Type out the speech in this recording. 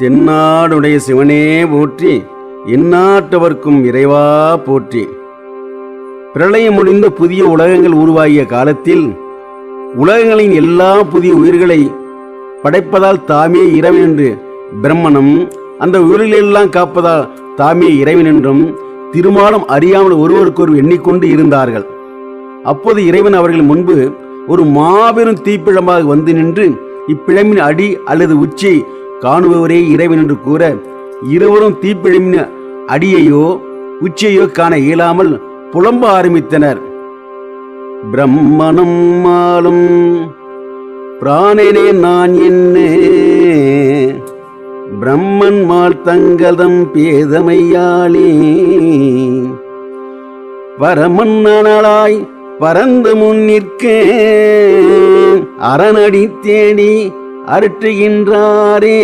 தென்னாடுடைய சிவனே போற்றி எந்நாட்டவர்க்கும் இறைவா போற்றி. பிரளயம் முடிந்த புதிய உலகங்கள் உருவாகிய காலத்தில் உலகங்களின் எல்லா புதிய உயிர்களை படைப்பதால் தாமே இறைவன் என்று பிரம்மனும் அந்த உயிர்களெல்லாம் காப்பதால் தாமே இறைவன் என்றும் திருமாலம் அறியாமல் ஒருவருக்கொரு எண்ணிக்கொண்டு இருந்தார்கள். அப்போது இறைவன் அவர்கள் முன்பு ஒரு மாபெரும் தீப்பிழம்பாக வந்து நின்று இப்பிழம்பின் அடி அல்லது உச்சி காணுபவரே இறைவன் என்று கூற இருவரும் தீப்பிழம்பின் அடியையோ உச்சியையோ காண இயலாமல் புலம்ப ஆரம்பித்தனர். பிரம்மனும் மாலும் பிராணனே நான் என்ன. பிரம்மன் மால் தங்கதம் பேதமையாளே. வரமன்னனாய் பறந்து முன் நிற்க அரணடி தேடி அருட்டுகின்றாரே.